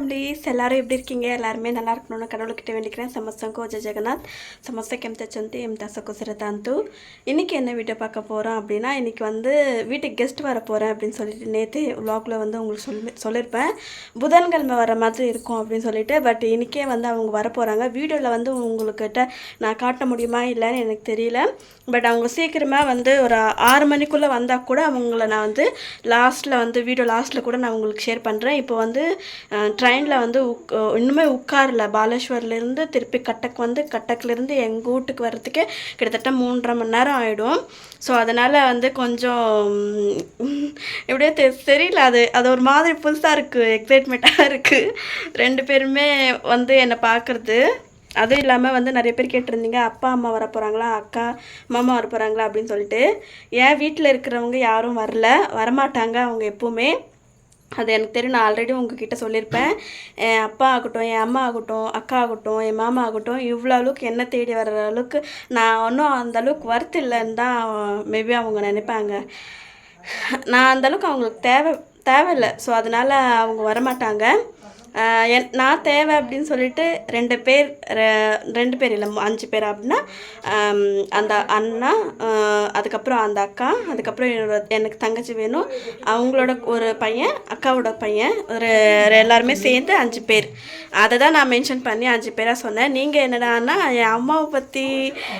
வணக்கம் டீஸ் எல்லோரும் எப்படி இருக்கீங்க? எல்லாருமே நல்லா இருக்கணும்னு கடவுள்கிட்ட வேண்டிக்கிறேன். சமஸ்தங்கோ ஜெய ஜெகநாத். சமஸ்தக்கு எம் தச்சந்தி எம் தசகுசரதாந்து இன்றைக்கி என்ன வீடியோ பார்க்க போகிறோம் அப்படின்னா இன்றைக்கி வந்து வீட்டுக்கு கெஸ்ட் வர போகிறேன் அப்படின்னு சொல்லிட்டு நேற்று விலாகில் வந்து உங்களுக்கு சொல்லி சொல்லியிருப்பேன் புதன்கிழமை வர மாதிரி இருக்கும் அப்படின்னு சொல்லிட்டு பட் இன்றைக்கே வந்து அவங்க வர போகிறாங்க வீடியோவில் வந்து உங்கள்கிட்ட நான் காட்ட முடியுமா இல்லைன்னு எனக்கு தெரியல. பட் அவங்க சீக்கிரமாக வந்து ஒரு ஆறு மணிக்குள்ளே வந்தால் கூட அவங்கள நான் வந்து லாஸ்ட்டில் வந்து வீடியோ லாஸ்ட்டில் கூட நான் உங்களுக்கு ஷேர் பண்ணுறேன் இப்போ வந்து ட்ரை ட்ரெயினில் வந்து உக் இன்னுமே உட்காரல. பாலேஸ்வர்லேருந்து திருப்பி கட்டக் வந்து கட்டக்லேருந்து எங்கள் வீட்டுக்கு வர்றதுக்கே கிட்டத்தட்ட மூன்றரை மணி நேரம் ஆகிடும் ஸோ அதனால் வந்து கொஞ்சம் எப்படியோ தெ தெரியல. அது அது ஒரு மாதிரி புதுசாக இருக்குது எக்ஸைட்மெண்ட்டாக இருக்குது ரெண்டு பேருமே வந்து என்னை பார்க்குறது அதுவும் இல்லாமல் வந்து நிறைய பேர் கேட்டிருந்தீங்க அப்பா அம்மா வர போகிறாங்களா அக்கா மாமா வர போகிறாங்களா அப்படின்னு சொல்லிட்டு. ஏன் வீட்டில் இருக்கிறவங்க யாரும் வரல. வரமாட்டாங்க அவங்க எப்போவுமே. அது எனக்கு தெரியும் நான் ஆல்ரெடி உங்ககிட்ட சொல்லியிருப்பேன் என் அப்பா ஆகட்டும் என் அம்மா ஆகட்டும் அக்கா ஆகட்டும் என் மாமா ஆகட்டும் இவ்வளோ அளவுக்கு என்ன தேடி வர்ற அளவுக்கு நான் ஒன்றும் அந்த அளவுக்கு ஒர்த் இல்லைன்னு தான் மேபி அவங்க நினைப்பாங்க. நான் அந்தளவுக்கு அவங்களுக்கு தேவை தேவையில்லை. ஸோ அதனால் அவங்க வரமாட்டாங்க. நான் தேவை அப்படின்னு சொல்லிட்டு ரெண்டு பேர் ரெ- ரெண்டு பேர் இல்லை அஞ்சு பேர் அப்படின்னா அந்த அண்ணா அதுக்கப்புறம் அந்த அக்கா அதுக்கப்புறம் என்னோட எனக்கு தங்கச்சி வேணும். அவங்களோட ஒரு பையன் அக்காவோட பையன் ஒரு எல்லாருமே சேர்ந்து அஞ்சு பேர். அதை தான் நான் மென்ஷன் பண்ணி அஞ்சு பேராக சொன்னேன். நீங்கள் என்னடான்னா என் அம்மாவை பற்றி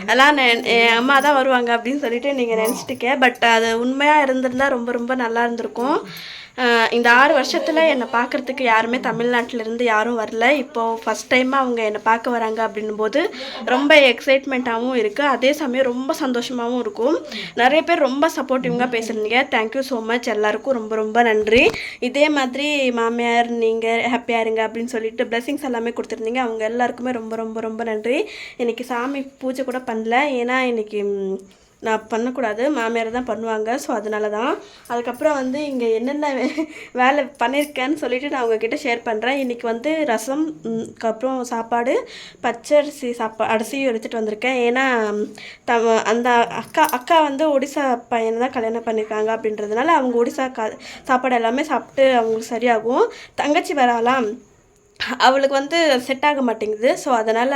எல்லாம் நெ- என் அம்மா தான் வருவாங்க அப்படின்னு சொல்லிட்டு நீங்கள் நினச்சிட்டுக்க பட் அது உண்மையாக இருந்திருந்தா ரொம்ப ரொம்ப நல்லா இருந்திருக்கும். இந்த ஆறு வருஷத்தில் என்னை பார்க்குறதுக்கு யாருமே தமிழ்நாட்டிலேருந்து யாரும் வரல. இப்போது ஃபஸ்ட் டைமாக அவங்க என்னை பார்க்க வராங்க அப்படின்னும் போது ரொம்ப எக்ஸைட்மெண்ட்டாகவும் இருக்குது அதே சமயம் ரொம்ப சந்தோஷமாகவும் இருக்கும். நிறைய பேர் ரொம்ப சப்போர்ட்டிவாக பேசுகிறீங்க தேங்க்யூ ஸோ மச் எல்லாருக்கும் ரொம்ப ரொம்ப நன்றி. இதே மாதிரி மாமியார் நீங்கள் ஹாப்பியாக இருங்க அப்படின்னு சொல்லிட்டு பிளெஸிங்ஸ் எல்லாமே கொடுத்துருந்தீங்க. அவங்க எல்லாருக்குமே ரொம்ப ரொம்ப ரொம்ப நன்றி. இன்றைக்கி சாமி பூஜை கூட பண்ணல. ஏன்னா இன்றைக்கி நான் பண்ணக்கூடாது. மாமியார் தான் பண்ணுவாங்க. ஸோ அதனால தான் அதுக்கப்புறம் வந்து இங்கே என்னென்ன வே- வேலை பண்ணியிருக்கேன்னு சொல்லிட்டு நான் உங்ககிட்ட ஷேர் பண்ணுறேன் இன்றைக்கி வந்து ரசம் அப்புறம் சாப்பாடு பச்சரிசி சாப்பா அரிசியும் எடுத்துகிட்டு வந்திருக்கேன். ஏன்னா த அந்த அக்கா அக்கா வந்து ஒடிசா பையனை தான் கல்யாணம் பண்ணியிருக்காங்க அப்படின்றதுனால அவங்க ஒடிசா கா சாப்பாடு எல்லாமே சாப்பிட்டு அவங்களுக்கு சரியாகும். தங்கச்சி வராலாம் அவளுக்கு வந்து செட் ஆக மாட்டேங்குது. ஸோ அதனால்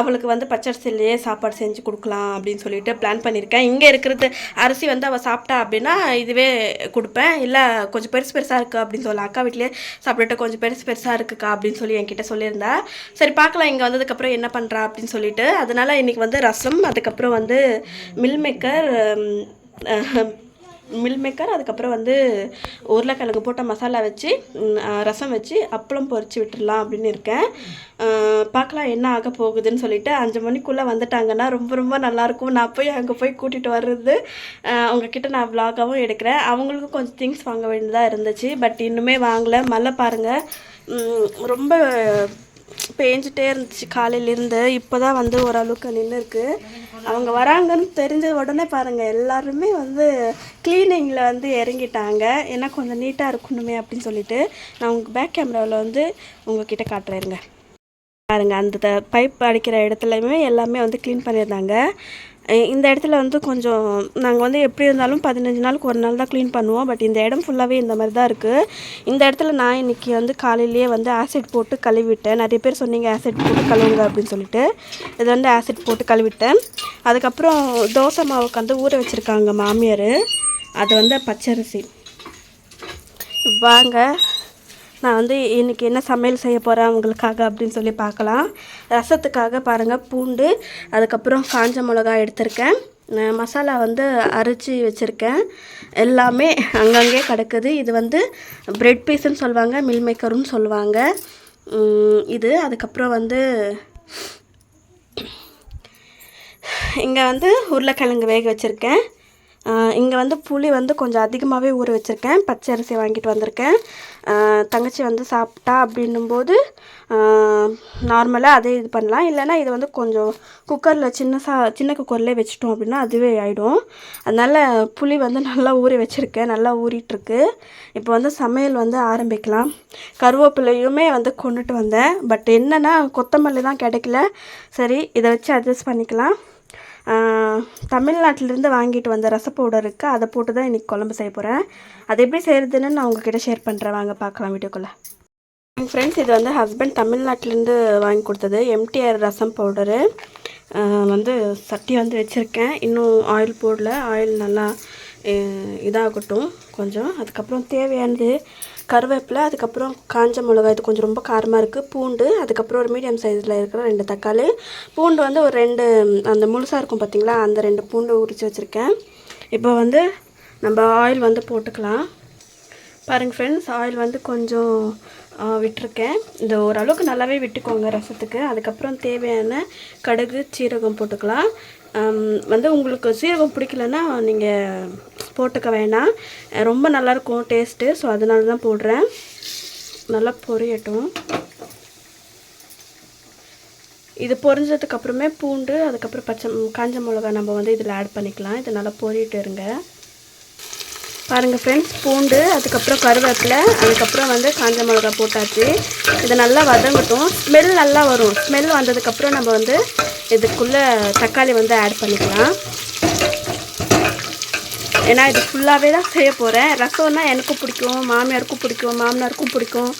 அவளுக்கு வந்து பச்சரிசிலேயே சாப்பாடு செஞ்சு கொடுக்கலாம் அப்படின்னு சொல்லிட்டு பிளான் பண்ணியிருக்கேன். இங்கே இருக்கிறது அரிசி வந்து அவள் சாப்பிட்டா அப்படின்னா இதுவே கொடுப்பேன். இல்லை கொஞ்சம் பெருசு பெருசாக இருக்குது அப்படின்னு சொல்ல அக்கா வீட்டிலே சாப்பிட்டுட்டு கொஞ்சம் பெருசு பெருசாக இருக்குக்கா அப்படின்னு சொல்லி என்கிட்ட சொல்லியிருந்தா. சரி பார்க்கலாம். இங்கே வந்ததுக்கப்புறம் என்ன பண்ணுறா அப்படின்னு சொல்லிட்டு அதனால் இன்றைக்கி வந்து ரசம் அதுக்கப்புறம் வந்து மில் மேக்கர் மில் மேக்கர் அதுக்கப்புறம் வந்து உருளைக்கிழங்கு போட்ட மசாலா வச்சு ரசம் வச்சு அப்பளம் பொறிச்சு விட்டுடலாம் அப்படின்னு இருக்கேன். பார்க்கலாம் என்ன ஆக போகுதுன்னு சொல்லிட்டு அஞ்சு மணிக்குள்ளே வந்துட்டாங்கன்னா ரொம்ப ரொம்ப நல்லாயிருக்கும் நான் போய் அங்கே போய் கூட்டிகிட்டு வர்றது அவங்கக்கிட்ட நான் vlog-ஆவும் எடுக்கிறேன். அவங்களுக்கும் கொஞ்சம் திங்ஸ் வாங்க வேண்டியதாக இருந்துச்சு. பட் இன்னுமே வாங்கலை. மழை பாருங்கள் ரொம்ப பேஞ்சிட்டே இருந்துச்சு காலையிலேருந்து. இப்போ தான் வந்து ஓரளவுக்கு நின்று இருக்குது அவங்க வராங்கன்னு தெரிஞ்ச உடனே பாருங்கள் எல்லாருமே வந்து க்ளீனிங்கில் வந்து இறங்கிட்டாங்க. ஏன்னா கொஞ்சம் நீட்டாக இருக்கணுமே அப்படின்னு சொல்லிட்டு நான் உங்களுக்கு பேக் கேமராவில் வந்து உங்ககிட்ட காட்டுறேங்க பாருங்கள் அந்த பைப் அடிக்கிற இடத்துலையுமே எல்லாமே வந்து க்ளீன் பண்ணியிருந்தாங்க. இந்த இடத்துல வந்து கொஞ்சம் நாங்கள் வந்து எப்படி இருந்தாலும் பதினஞ்சு நாளுக்கு ஒரு நாள் தான் க்ளீன் பண்ணுவோம். பட் இந்த இடம் ஃபுல்லாகவே இந்த மாதிரி தான் இருக்குது இந்த இடத்துல நான் இன்னைக்கு வந்து காலையிலேயே வந்து ஆசிட் போட்டு கழுவிட்டேன். நிறைய பேர் சொன்னீங்க ஆசிட் போட்டு கழுவுங்க அப்படின்னு சொல்லிட்டு. இது வந்து ஆசிட் போட்டு கழுவிட்டேன். அதுக்கப்புறம் தோசை மாவுக்கு வந்து ஊற வச்சுருக்காங்க மாமியார். அது வந்து பச்சரிசி. வாங்க. நான் வந்து இன்றைக்கி என்ன சமையல் செய்ய போகிறேன் அவங்களுக்காக அப்படின்னு சொல்லி பார்க்கலாம். ரசத்துக்காக பாருங்கள் பூண்டு அதுக்கப்புறம் காஞ்ச மிளகா எடுத்திருக்கேன். மசாலா வந்து அரைச்சி வச்சுருக்கேன். எல்லாமே அங்கங்கே கிடக்குது. இது வந்து ப்ரெட் பீஸ்ன்னு சொல்லுவாங்க மில் மேக்கருன்னு சொல்லுவாங்க. இது அதுக்கப்புறம் வந்து இங்கே வந்து உருளைக்கிழங்கு வேக வச்சுருக்கேன். இங்கே வந்து புளி வந்து கொஞ்சம் அதிகமாகவே ஊற வச்சுருக்கேன். பச்சை அரிசி வாங்கிட்டு வந்திருக்கேன். தங்கச்சி வந்து சாப்பிட்டா அப்படின்னும்போது நார்மலாக அதே இது பண்ணலாம். இல்லைன்னா இது வந்து கொஞ்சம் குக்கரில் சின்ன சா சின்ன குக்கர்லேயே வச்சிட்டோம் அப்படின்னா அதுவே ஆகிடும் அதனால் புளி வந்து நல்லா ஊறி வச்சுருக்கேன். நல்லா ஊறிட்டுருக்கு. இப்போ வந்து சமையல் வந்து ஆரம்பிக்கலாம். கருவேப்பிலையுமே வந்து கொண்டுட்டு வந்தேன். பட் என்னென்னா கொத்தமல்லி தான் கிடைக்கல. சரி இதை வச்சு அட்ஜஸ்ட் பண்ணிக்கலாம். தமிழ்நாட்டிலேருந்து வாங்கிட்டு வந்த ரச பவுடர் இருக்குது அதை போட்டு தான் இன்றைக்கி குழம்பு செய்ய போகிறேன் அது எப்படி செய்கிறதுன்னு நான் உங்ககிட்ட ஷேர் பண்ணுறேன் வாங்க பார்க்கலாம் வீடியோக்குள்ளே. ஃப்ரெண்ட்ஸ் இது வந்து ஹஸ்பண்ட் தமிழ்நாட்டிலேருந்து வாங்கி கொடுத்தது எம்டிஆர் ரசம் பவுடரு வந்து சட்டி வந்து வச்சுருக்கேன். இன்னும் ஆயில் போடல. ஆயில் நல்லா இதாகட்டும் கொஞ்சம். அதுக்கப்புறம் தேவையானது கருவேப்பிலை அதுக்கப்புறம் காஞ்ச மிளகாய் இது கொஞ்சம் ரொம்ப காரமாக இருக்குது பூண்டு அதுக்கப்புறம் ஒரு மீடியம் சைஸில் இருக்கிற ரெண்டு தக்காளி. பூண்டு வந்து ஒரு ரெண்டு அந்த முழுசாக இருக்கும் பார்த்தீங்களா அந்த ரெண்டு பூண்டு உரித்து வச்சுருக்கேன். இப்போ வந்து நம்ம ஆயில் வந்து போட்டுக்கலாம். பாருங்கள் ஃப்ரெண்ட்ஸ் ஆயில் வந்து கொஞ்சம் விட்டுருக்கேன். இந்த ஓரளவுக்கு நல்லாவே விட்டுக்கோங்க ரசத்துக்கு. அதுக்கப்புறம் தேவையான கடுகு சீரகம் போட்டுக்கலாம். வந்து உங்களுக்கு சீரகம் பிடிக்கலன்னா நீங்கள் போட்டுக்க வேணாம். ரொம்ப நல்லாயிருக்கும் டேஸ்ட்டு ஸோ அதனால தான் போடுறேன். நல்லா பொரியட்டும். இது பொரிஞ்சதுக்கு அப்புறமே பூண்டு அதுக்கப்புறம் பச்சை காஞ்ச மிளகா நம்ம வந்து இதில் ஆட் பண்ணிக்கலாம். இது நல்லா பொரியிட்டு இருங்க. பாருங்கள் ஃப்ரெண்ட்ஸ் பூண்டு அதுக்கப்புறம் கருவேப்பிலை அதுக்கப்புறம் வந்து காஞ்ச மிளகா போட்டாச்சு. இதை நல்லா வதங்கட்டும். ஸ்மெல் நல்லா வரும். ஸ்மெல் வந்ததுக்கப்புறம் நம்ம வந்து இதுக்குள்ளே தக்காளி வந்து ஆட் பண்ணிக்கலாம். ஏன்னா இது ஃபுல்லாகவே தான் செய்ய போகிறேன் ரசம்னா எனக்கும் பிடிக்கும் மாமியாருக்கும் பிடிக்கும் மாமனாருக்கும் பிடிக்கும்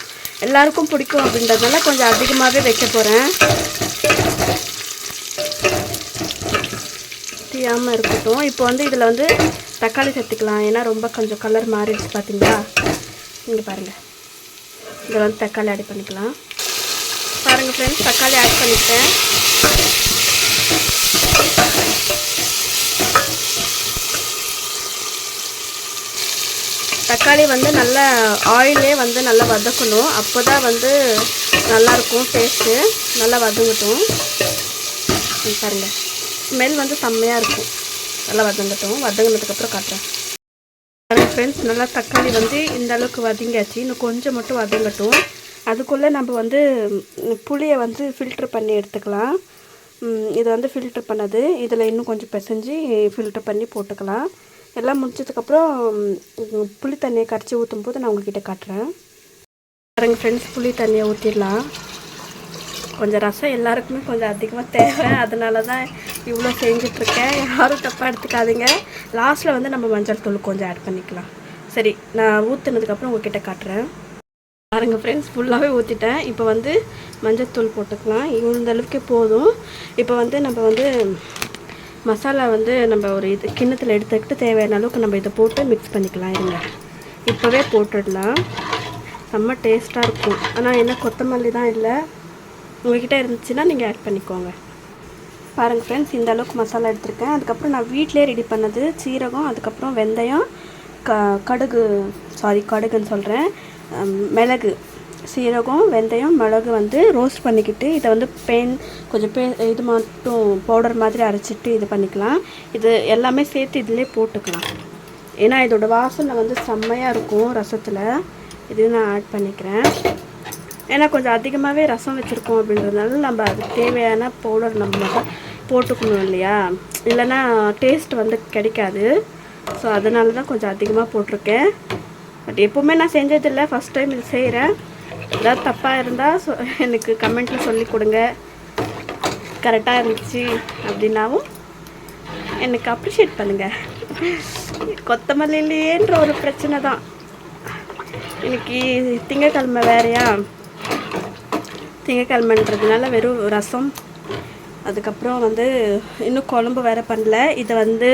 எல்லாருக்கும் பிடிக்கும் அப்படின்றதுனால கொஞ்சம் அதிகமாகவே வைக்க போகிறேன் தீயாமல் இருக்கட்டும். இப்போ வந்து இதில் வந்து தக்காளி சேர்த்துக்கலாம். ஏன்னா ரொம்ப கொஞ்சம் கலர் மாறிடுச்சு பார்த்தீங்களா இங்கே பாருங்கள் இதில் வந்து தக்காளி ஆட் பண்ணிக்கலாம். பாருங்கள் ஃப்ரெண்ட்ஸ் தக்காளி ஆட் பண்ணிட்டேன். தக்காளி வந்து நல்லா ஆயிலே வந்து நல்லா வதக்கணும். அப்போ தான் வந்து நல்லாயிருக்கும் டேஸ்ட்டு நல்லா வதங்கட்டும். இங்க பாருங்க. ஸ்மெல் வந்து செம்மையாக இருக்கும் நல்லா வதங்கட்டும். வதங்கினதுக்கப்புறம் காட்டுறேன். பாருங்க ஃப்ரெண்ட்ஸ் நல்லா தக்காளி வந்து இந்த அளவுக்கு வதங்கியாச்சு. இன்னும் கொஞ்சம் மட்டும் வதங்கட்டும். அதுக்குள்ளே நம்ம வந்து புளியை வந்து ஃபில்ட்ரு பண்ணி எடுத்துக்கலாம். இதை இது வந்து ஃபில்ட்ரு பண்ணது. இதில் இன்னும் கொஞ்சம் பிசைஞ்சு ஃபில்ட்ரு பண்ணி போட்டுக்கலாம். எல்லாம் முடிச்சதுக்கப்புறம் புளி தண்ணியை கரைச்சி ஊற்றும் போது நான் உங்ககிட்ட காட்டுறேன். பாருங்க ஃப்ரெண்ட்ஸ் புளி தண்ணியை ஊற்றிடலாம் கொஞ்சம் ரசம் எல்லாருக்குமே கொஞ்சம் அதிகமாக தேவை. அதனால தான் இவ்வளோ செஞ்சிட்ருக்கேன். யாரும் தப்பாக எடுத்துக்காதீங்க. லாஸ்ட்டில் வந்து நம்ம மஞ்சள் தூள் கொஞ்சம் ஆட் பண்ணிக்கலாம். சரி நான் ஊற்றுனதுக்கப்புறம் உங்ககிட்ட காட்டுறேன். பாருங்க ஃப்ரெண்ட்ஸ் ஃபுல்லாகவே ஊற்றிட்டேன் இப்போ வந்து மஞ்சத்தூள் போட்டுக்கலாம். இந்த அளவுக்கு போதும். இப்போ வந்து நம்ம வந்து மசாலா வந்து நம்ம ஒரு இது கிண்ணத்தில் எடுத்துக்கிட்டு தேவையான அளவுக்கு நம்ம இதை போட்டு மிக்ஸ் பண்ணிக்கலாம் இருங்க. இப்போவே போட்டுடலாம். செம்ம டேஸ்ட்டாக இருக்கும். ஆனால் என்ன கொத்தமல்லி தான் இல்லை. உங்கள்கிட்ட இருந்துச்சுன்னா நீங்கள் ஆட் பண்ணிக்கோங்க. பாருங்கள் ஃப்ரெண்ட்ஸ் இந்த அளவுக்கு மசாலா எடுத்திருக்கேன். அதுக்கப்புறம் நான் வீட்டிலே ரெடி பண்ணது சீரகம் அதுக்கப்புறம் வெந்தயம் க கடுகு சாரி கடுகுன்னு சொல்கிறேன் மிளகு. சீரகம் வெந்தயம் மிளகு வந்து ரோஸ்ட் பண்ணிக்கிட்டு இதை வந்து பெயின் கொஞ்சம் பே இது மட்டும் பவுடர் மாதிரி அரைச்சிட்டு இது பண்ணிக்கலாம். இது எல்லாமே சேர்த்து இதிலே போட்டுக்கலாம். ஏன்னா இதோட வாசனை வந்து செம்மையாக இருக்கும் ரசத்தில். இதையும் நான் ஆட் பண்ணிக்கிறேன். ஏன்னா கொஞ்சம் அதிகமாகவே ரசம் வச்சுருக்கோம் அப்படின்றதுனால நம்ம அதுக்கு தேவையான பவுடர் நம்ம போட்டுக்கணும் இல்லையா? இல்லைன்னா டேஸ்ட் வந்து கிடைக்காது. ஸோ அதனால தான் கொஞ்சம் அதிகமாக போட்டிருக்கேன். பட் எப்போவுமே நான் செஞ்சதில்லை. ஃபஸ்ட் டைம் இது செய்கிறேன் ஏதாவது தப்பாக இருந்தால் சொ எனக்கு கமெண்ட்டில் சொல்லி கொடுங்க. கரெக்டாக இருந்துச்சு அப்படின்னாவும் எனக்கு அப்ரிஷியேட் பண்ணுங்கள் கொத்தமல்லிலேன்ற ஒரு பிரச்சனை தான். இன்னைக்கு திங்கக்கிழமை வேறையா? திங்கக்கிழமைன்றதுனால வெறும் ரசம். அதுக்கப்புறம் வந்து இன்னும் குழம்பு வேறு பண்ணல. இதை வந்து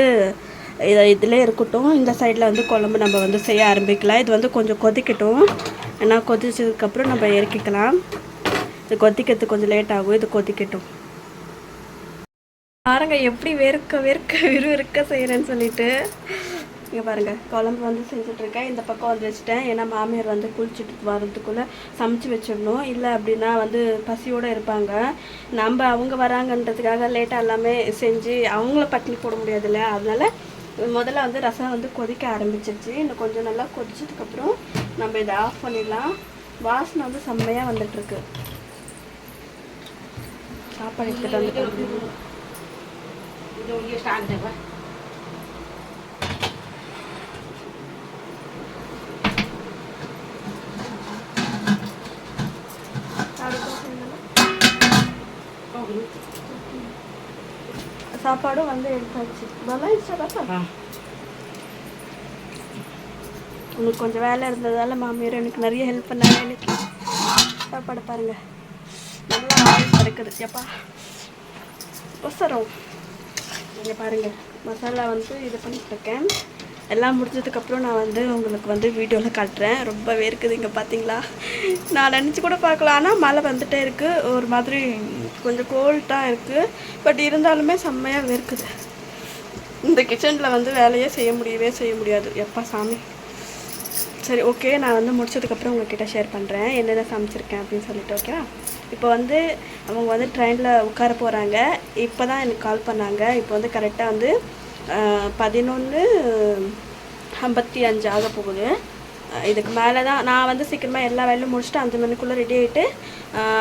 இதில் இருக்கட்டும். இந்த சைடில் வந்து குழம்பு நம்ம வந்து செய்ய ஆரம்பிக்கலாம். இது வந்து கொஞ்சம் கொதிக்கட்டும். ஏன்னா கொதிச்சதுக்கப்புறம் நம்ம இறக்கிக்கலாம். இது கொதிக்கிறதுக்கு கொஞ்சம் லேட் ஆகும். இது கொதிக்கட்டும். பாருங்க எப்படி வெறுக்க வேர்க்க விறுவிறுக்க செய்கிறேன்னு சொல்லிட்டு. இங்கே பாருங்கள் குழம்பு வந்து செஞ்சுட்ருக்கேன் இந்த பக்கம் வந்து வச்சுட்டேன். ஏன்னா மாமியார் வந்து குளிச்சுட்டு வர்றதுக்குள்ளே சமைச்சு வச்சிடணும். இல்லை அப்படின்னா வந்து பசியோடு இருப்பாங்க. நம்ம அவங்க வராங்கன்றதுக்காக லேட்டாக எல்லாமே செஞ்சு அவங்கள பட்டினி போட முடியாதுல்ல. அதனால் முதல்ல வந்து ரசம் வந்து கொதிக்க ஆரம்பிச்சிருச்சு. இன்னும் கொஞ்சம் நல்லா கொதிச்சதுக்கப்புறம் நம்ம இதை ஆஃப் பண்ணிடலாம். வாசனை வந்து செம்மையாக வந்துட்டுருக்கு. சாப்பாடு எடுத்துகிட்டு சாப்பாடும் வந்து எடுத்தாச்சு. நல்லா இருந்துச்சா உங்களுக்கு கொஞ்சம் வேலை இருந்ததால மாமியார் எனக்கு நிறைய ஹெல்ப் பண்ணாங்க. எனக்கு சாப்பாடு பாருங்கள் நல்லா ஆயில் கிடைக்குது எப்பா? ஒசரம் இங்கே பாருங்கள் மசாலா வந்து இது பண்ணிட்டுருக்கேன். எல்லாம் முடிஞ்சதுக்கப்புறம் நான் வந்து உங்களுக்கு வந்து வீடியோவில் காட்டுறேன். ரொம்ப வேர்க்குது இங்கே பார்த்தீங்களா நான் நினச்சி கூட பார்க்கலாம் ஆனால் மழை வந்துகிட்டே இருக்குது ஒரு மாதிரி கொஞ்சம் கோல்ட்டாக இருக்குது பட் இருந்தாலுமே செம்மையாக வேர்க்குது இந்த கிச்சனில் வந்து வேலையே செய்ய முடியவே செய்ய முடியாது. எப்பா சாமி? சரி ஓகே நான் வந்து முடிச்சதுக்கப்புறம் உங்ககிட்ட ஷேர் பண்ணுறேன் என்னென்ன சமைச்சிருக்கேன் அப்படின்னு சொல்லிட்டு ஓகேவா இப்போ வந்து அவங்க வந்து ட்ரெயினில் உட்கார போகிறாங்க இப்போ தான் எனக்கு கால் பண்ணாங்க. இப்போ வந்து கரெக்டாக வந்து பதினொன்று ஐம்பத்தி அஞ்சு ஆக போகுது. இதுக்கு மேலே தான் நான் வந்து சீக்கிரமாக எல்லா வேலையும் முடிச்சுட்டு அஞ்சு மணிக்குள்ளே ரெடி ஆகிட்டு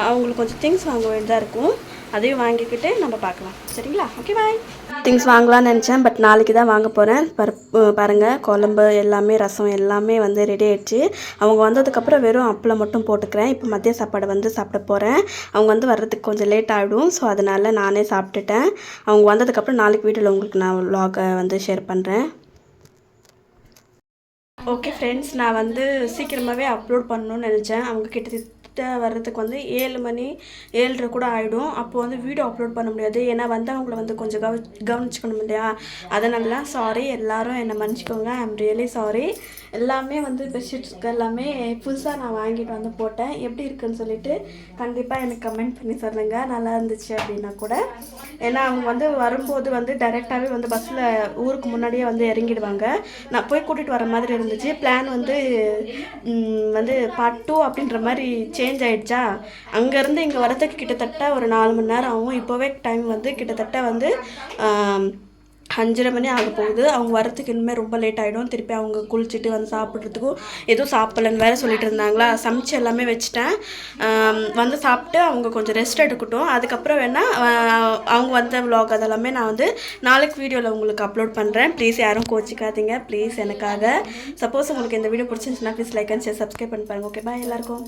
அவங்களுக்கு கொஞ்சம் திங்ஸ் வாங்க வேண்டியதாக இருக்கும். அதையும் வாங்கிக்கிட்டு நம்ம பார்க்கலாம். சரிங்களா? ஓகே பாய் திங்ஸ் வாங்கலாம்னு நினச்சேன். பட் நாளைக்கு தான் வாங்க போகிறேன் பருப்பு பாருங்கள் குழம்பு எல்லாமே ரசம் எல்லாமே வந்து ரெடி ஆயிடுச்சு. அவங்க வந்ததுக்கப்புறம் வெறும் அப்பளம் மட்டும் போட்டுக்கிறேன். இப்போ மதிய சாப்பாடு வந்து சாப்பிட போகிறேன் அவங்க வந்து வர்றதுக்கு கொஞ்சம் லேட் ஆகிடும் ஸோ அதனால் நானே சாப்பிட்டுட்டேன். அவங்க வந்ததுக்கப்புறம் நாளைக்கு வீட்டில் உங்களுக்கு நான் vlog-அ வந்து ஷேர் பண்ணுறேன் ஓகே ஃப்ரெண்ட்ஸ் நான் வந்து சீக்கிரமாகவே அப்லோட் பண்ணணும்னு நினச்சேன். அவங்க கிட்டத்தட்ட வர்றதுக்கு வந்து ஏழு மணி ஏழரை கூட ஆகிடும் அப்போ வந்து வீடியோ அப்லோட் பண்ண முடியாது. ஏன்னா வந்தவங்களை வந்து கொஞ்சம் கவ கவனிச்சுக்கணும் இல்லையா? அதனால சாரி எல்லாரும் என்னை மன்னிச்சிக்கோங்க. ஐ எம் ரியலி சாரி எல்லாமே வந்து பெட்ஷீட்ஸ்க்கு எல்லாமே புதுசாக நான் வாங்கிட்டு வந்து போட்டேன். எப்படி இருக்குன்னு சொல்லிட்டு கண்டிப்பாக எனக்கு கமெண்ட் பண்ணி சொல்லுங்கள் நல்லா இருந்துச்சு அப்படின்னா கூட. ஏன்னா அவங்க வந்து வரும்போது வந்து டைரெக்டாகவே வந்து பஸ்ஸில் ஊருக்கு முன்னாடியே வந்து இறங்கிடுவாங்க. நான் போய் கூட்டிகிட்டு வர மாதிரி இருந்துச்சு. பிளான் வந்து வந்து பார்ட் டூ அப்படின்ற மாதிரி சேஞ்ச் ஆகிடுச்சா அங்கேருந்து இங்கே வரதுக்கு கிட்டத்தட்ட ஒரு நாலு மணி நேரம் ஆகும். இப்போவே டைம் வந்து கிட்டத்தட்ட வந்து அஞ்சரை மணி ஆக போகுது அவங்க வரத்துக்கு இனிமேல் ரொம்ப லேட் ஆகிடும் திருப்பி அவங்க குளிச்சுட்டு வந்து சாப்பிட்றதுக்கும் எதுவும் சாப்பிட்லன்னு வேற சொல்லிட்டு இருந்தாங்களா? சமைச்சு எல்லாமே வச்சுட்டேன். வந்து சாப்பிட்டு அவங்க கொஞ்சம் ரெஸ்ட் எடுக்கட்டும். அதுக்கப்புறம் வேணால் அவங்க வந்த விலாக் அதெல்லாமே நான் வந்து நாளைக்கு வீடியோவில் உங்களுக்கு அப்லோட் பண்ணுறேன் ப்ளீஸ் யாரும் கோச்சிக்காதீங்க. ப்ளீஸ் எனக்காக. சப்போஸ் உங்களுக்கு இந்த வீடியோ பிடிச்சிருந்துச்சுன்னா please like and share subscribe பண்ணி பாருங்கள் ஓகே பாய் எல்லாருக்கும்.